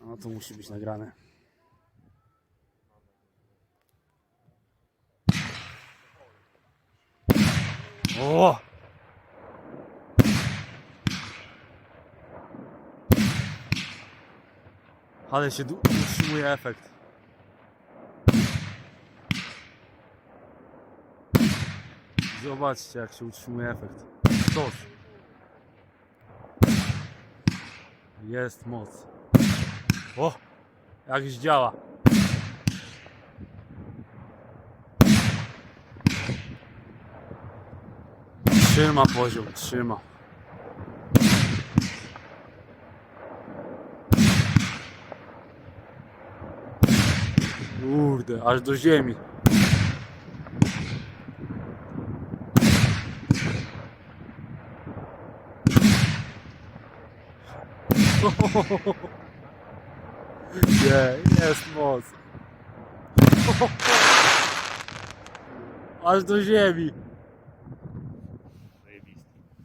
No to musi być nagrane. O! Ale się utrzymuje efekt. Zobaczcie jak się utrzymuje efekt. Coś. Jest moc. O! Jak działa. Trzyma poziom, trzyma. Kurde, aż do ziemi. Nie, jest moc. Aż do ziemi.